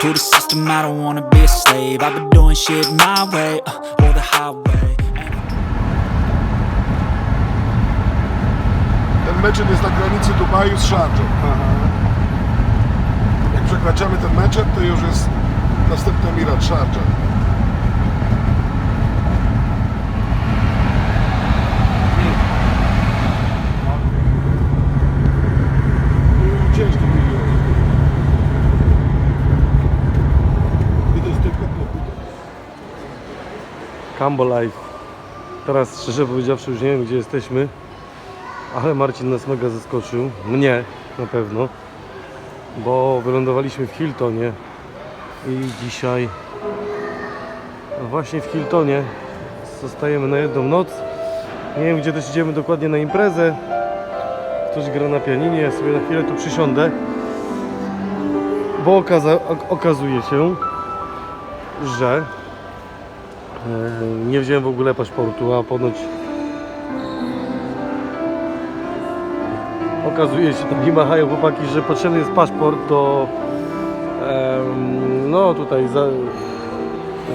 To the system, I don't wanna be a slave. I've been doing shit my way, uh, or the highway. Ten meczet jest na granicy Dubaju z Sharjah. Jak przekraczamy ten meczet, to już jest następny Emirat Sharjah. Ciężki milion. I to jest tylko kłopotu. Cambo Life. Teraz szczerze powiedziawszy już nie wiem gdzie jesteśmy, ale Marcin nas mega zaskoczył. Mnie na pewno, bo wylądowaliśmy w Hiltonie i dzisiaj no właśnie w Hiltonie zostajemy na jedną noc. Nie wiem gdzie też idziemy dokładnie na imprezę. Ktoś gra na pianinie, ja sobie na chwilę tu przysiądę, bo okaza ok- okazuje się, że Nie wziąłem w ogóle paszportu, a ponoć okazuje się, tam mi machają chłopaki, że potrzebny jest paszport do no tutaj za,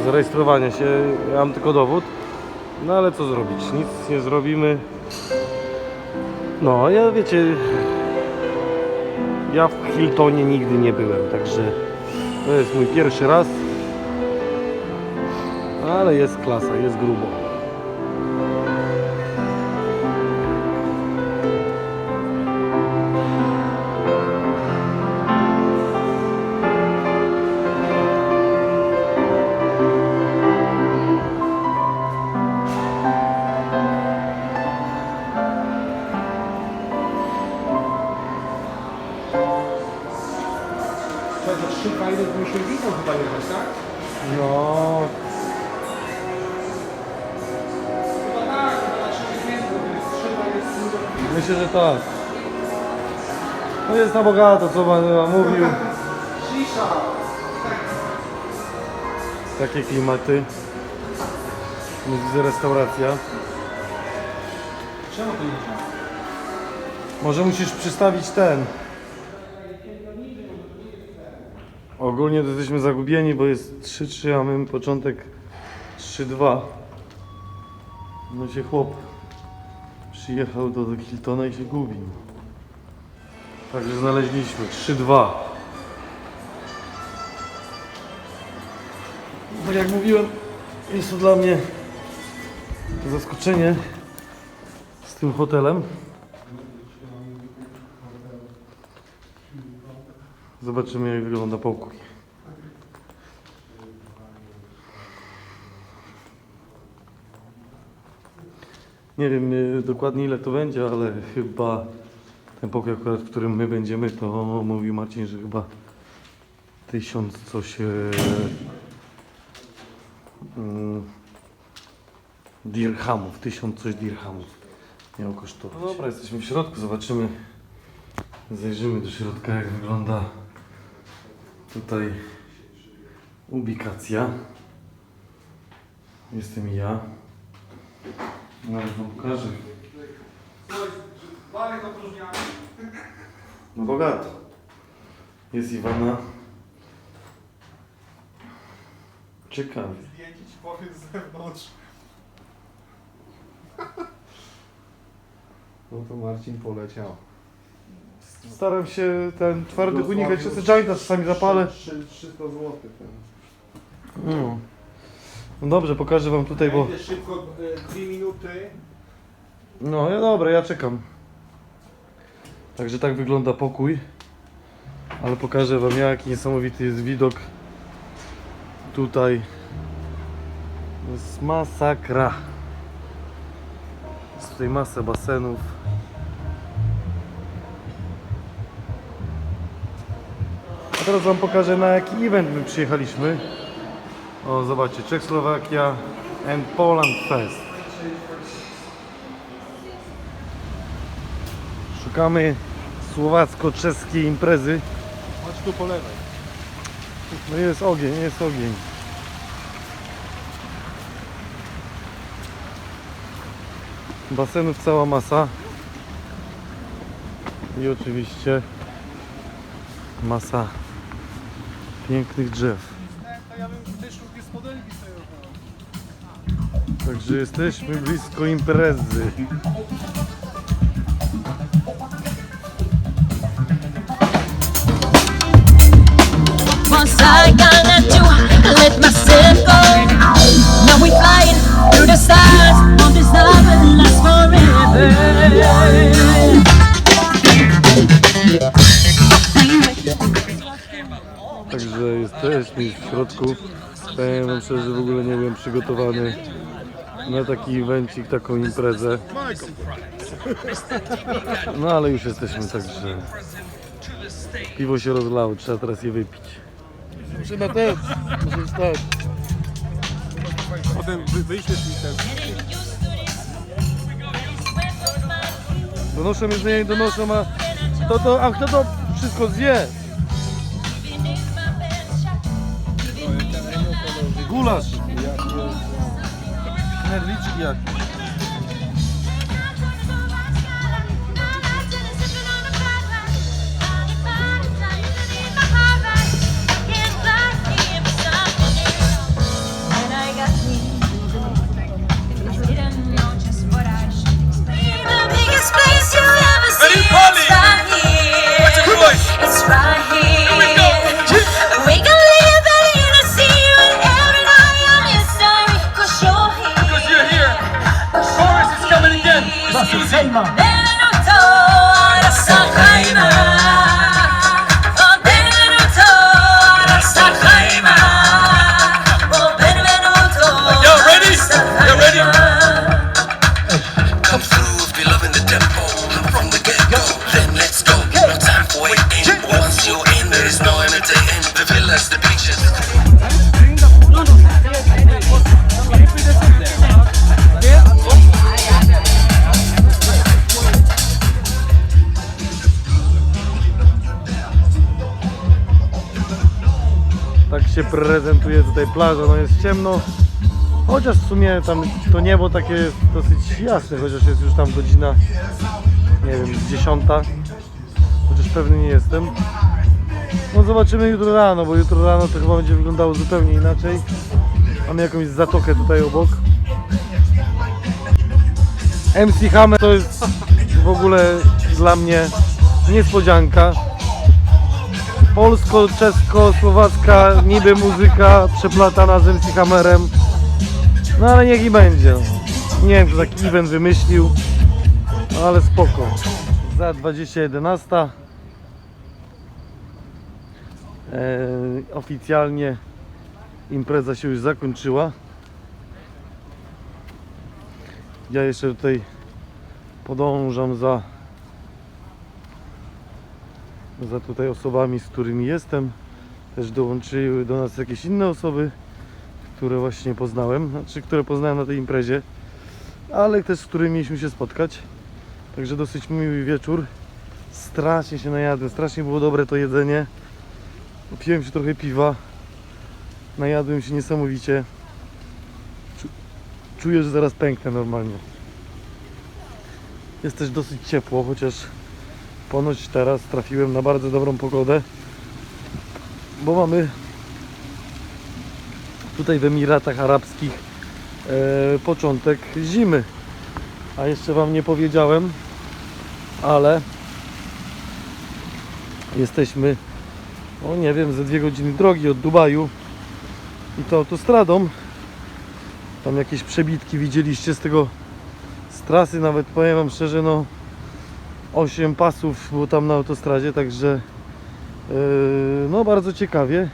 zarejestrowania się. Ja mam tylko dowód. No ale co zrobić? Nic nie zrobimy. No, ja wiecie, ja w Hiltonie nigdy nie byłem, także to jest mój pierwszy raz. Ale jest klasa, jest grubo. To trzy fajne musimy widzą chyba jechać, tak? No, myślę, że tak. No jest na bogato, co pan pan mówił. Takie klimaty. Nie widzę restauracja. Czemu to nie? Może musisz przystawić ten. Ogólnie to jesteśmy zagubieni, bo jest 3-3, a my początek 3-2. No się chłop przyjechał do, Hiltona i się gubił. Także znaleźliśmy 3-2. Tak jak mówiłem, jest to dla mnie zaskoczenie z tym hotelem. Zobaczymy jak wygląda pokój. Nie wiem y, dokładnie ile to będzie, ale chyba ten pokój akurat, w którym my będziemy, to mówił Marcin, że chyba tysiąc coś e, mm, dirhamów, tysiąc coś dirhamów miał kosztować. No dobra, jesteśmy w środku, zobaczymy Zajrzymy do środka, jak wygląda tutaj ubikacja. Jestem ja. Nawet wam pokażę. Barek opróżniany. No bogato. Jest Iwana. Ciekawie. Zdjęcie ci powiem z zewnątrz. No to Marcin poleciał. Staram się ten twardy Dosłownie unikać, już czasem jointa czasami zapalę. 300 zł. No. No dobrze, pokażę wam tutaj, bo... Szybko, e, dwie minuty. No, ja dobra, ja czekam. Także tak wygląda pokój. Ale pokażę wam jaki niesamowity jest widok. Tutaj jest masakra. Jest tutaj masa basenów. A teraz wam pokażę na jaki event my przyjechaliśmy. O, zobaczcie, Czechoslowakia and Poland Fest. Szukamy słowacko-czeskiej imprezy. Chodź tu po lewej. No jest ogień, jest ogień. Basenów cała masa. I oczywiście masa pięknych drzew. Także jesteśmy blisko imprezy. Once I gonna do let myself go. Now we flying through the stars. Won't this love will last forever? Także jesteśmy w środku. Powiem wam szczerze, w ogóle nie byłem przygotowany na taki evencik, taką imprezę. No ale już jesteśmy, także piwo się rozlało, trzeba teraz je wypić. Muszę na ten. Muszę stać. Potem wy, wyślesz mi ten. Donoszą jedzenie, donoszą, a to, to, a kto to wszystko zje? Gulasz! Nerliczki jak. Tak się prezentuje tutaj plaża, no jest ciemno. Chociaż w sumie tam to niebo takie jest dosyć jasne, chociaż jest już tam godzina, nie wiem, dziesiąta. Chociaż pewny nie jestem. No zobaczymy jutro rano, bo jutro rano to chyba będzie wyglądało zupełnie inaczej. Mamy jakąś zatokę tutaj obok. MC Hammer to jest w ogóle dla mnie niespodzianka. Polsko-czesko-słowacka niby muzyka przeplatana z MC Hammerem. No ale niech i będzie. Nie wiem, kto taki event wymyślił, no ale spoko. Za 2011 e, oficjalnie impreza się już zakończyła. Ja jeszcze tutaj podążam za za tutaj osobami, z którymi jestem. Też dołączyły do nas jakieś inne osoby, które właśnie poznałem, znaczy które poznałem na tej imprezie, ale też z którymi mieliśmy się spotkać. Także dosyć miły wieczór. Strasznie się najadłem, strasznie było dobre to jedzenie. Piłem się trochę piwa. Najadłem się niesamowicie. Czu- Czuję, że zaraz pęknę normalnie. Jest też dosyć ciepło, chociaż ponoć teraz trafiłem na bardzo dobrą pogodę, bo mamy tutaj w Emiratach Arabskich e, początek zimy. A jeszcze Wam nie powiedziałem, ale jesteśmy, o nie wiem, ze dwie godziny drogi od Dubaju i to autostradą. Tam jakieś przebitki widzieliście z tego z trasy, nawet powiem Wam szczerze, no 8 pasów było tam na autostradzie, także yy, no bardzo ciekawie.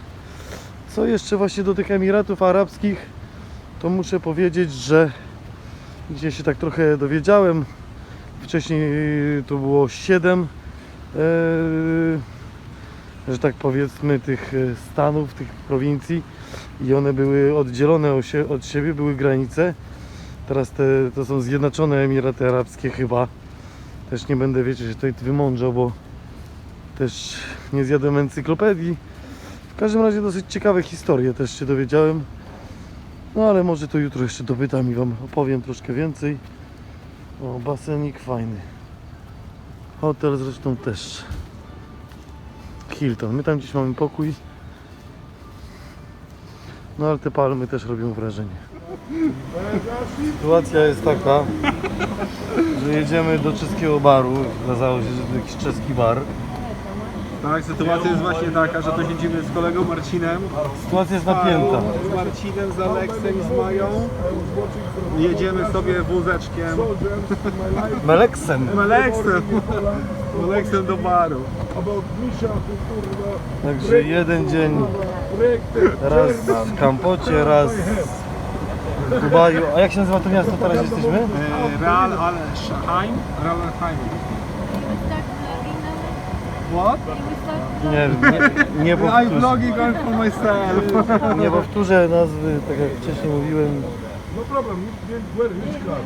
Co jeszcze właśnie do tych Emiratów Arabskich, to muszę powiedzieć, że gdzie się tak trochę dowiedziałem, wcześniej to było 7 yy, że tak powiedzmy, tych e, stanów, tych prowincji i one były oddzielone od siebie, były granice. Teraz te, to są Zjednoczone Emiraty Arabskie chyba. Też nie będę, wiecie, się tutaj wymądrzał, bo też nie zjadłem encyklopedii. W każdym razie dosyć ciekawe historie też się dowiedziałem. No ale może to jutro jeszcze dopytam i Wam opowiem troszkę więcej. O, basenik fajny. Hotel zresztą też. Hilton. My tam dziś mamy pokój. No ale te palmy też robią wrażenie. Sytuacja jest taka, że jedziemy do czeskiego baru. Okazało się, że to jakiś czeski bar. Tak, sytuacja jest właśnie taka, że to siedzimy z kolegą Marcinem, Sytuacja jest napięta. z Marcinem, z Aleksem i z Mają. Jedziemy sobie wózeczkiem, Meleksem. z Aleksem do baru. Także jeden dzień raz w Kampocie, raz w Dubaju. A jak się nazywa to miasto teraz jesteśmy? E, Real Al Shahain, Real Al Shahain. What? Nie wiem, nie, nie I powtórzę. vlogging on for myself. Nie powtórzę nazwy, tak jak wcześniej mówiłem. no problem, you didn't wear his car.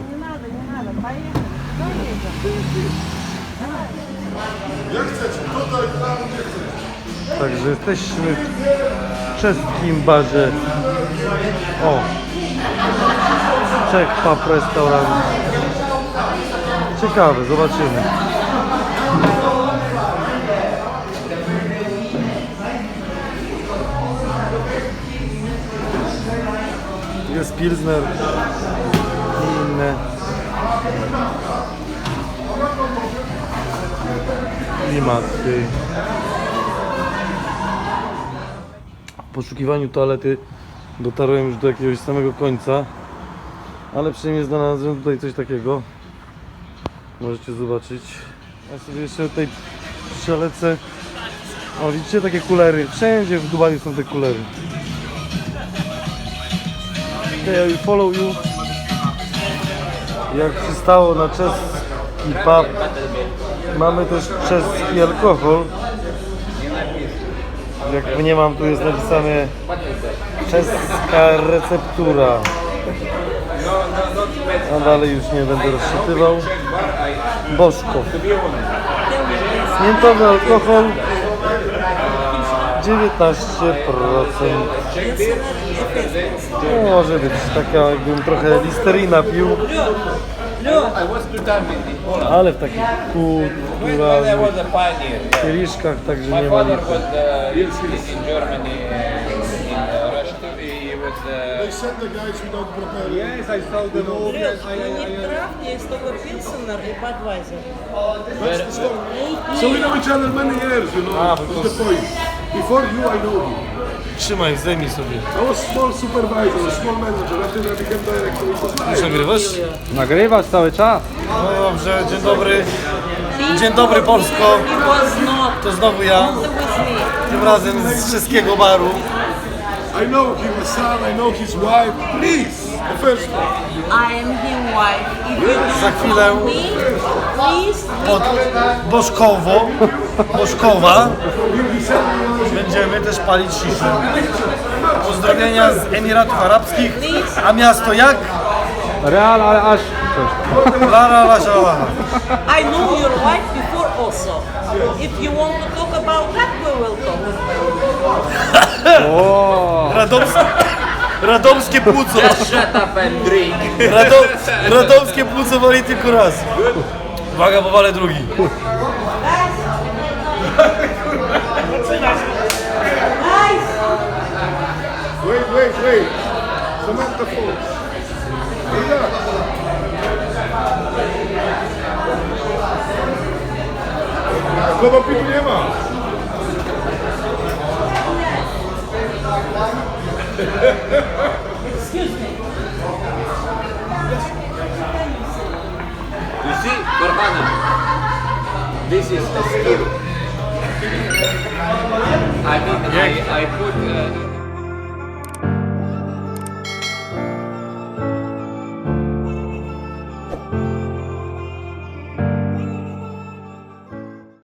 Jak chcecie, tutaj, tam, gdzie chcecie. Także jesteśmy w czeskim barze. O! Czech Pub Restaurant. Ciekawe, zobaczymy. Pilsner i inne. Klimaty. W poszukiwaniu toalety dotarłem już do jakiegoś samego końca, ale przynajmniej znalazłem tutaj coś takiego. Możecie zobaczyć. Ja sobie jeszcze tutaj przelecę. O, widzicie takie kulery? Wszędzie w Dubaju są te kulery. I will follow you. Jak przystało na czeski pub, mamy też czeski alkohol. Jak nie mam, tu jest napisane czeska receptura. A dalej już nie będę rozczytywał. Bożkow. Miętowy alkohol 19%. No, może być taka, jakbym trochę listerina pił. Ale w takich kulturalnych kieliszkach, także nie ma nic. They send the guys without preparing. Yes, I saw the movie. I, I, I, Draft jest to Pilsener i Budweiser. That's the story. So we know each other many years, you know. Ah, That's the point. Before you, I know you. Trzymaj, zdejmij sobie. I was small supervisor, small manager. After I became director, it was Już nagrywasz? Nagrywasz cały czas. No dobrze, dzień dobry. Dzień dobry Polsko. To znowu ja. Tym razem z czeskiego baru. I know him, my son, I know his wife. Please, one. I am his wife. If you Za chwilę me, please pod Bożkowo, Bożkowa będziemy też palić sziszę. Pozdrowienia z Emiratów Arabskich. A miasto jak? Real Al Ash. Lara Laszałaha. I know your wife before also. If you want to talk about that, we will talk. Radomskie, radomskie płuco. Shut up and drink. Rado, radomskie płuco wali tylko raz. Uwaga, bo walę drugi. Wait, wait, wait. Samantha Fox. Kogo pitu nie ma? You see, Farhana, this is a skill. I mean, I, I put uh,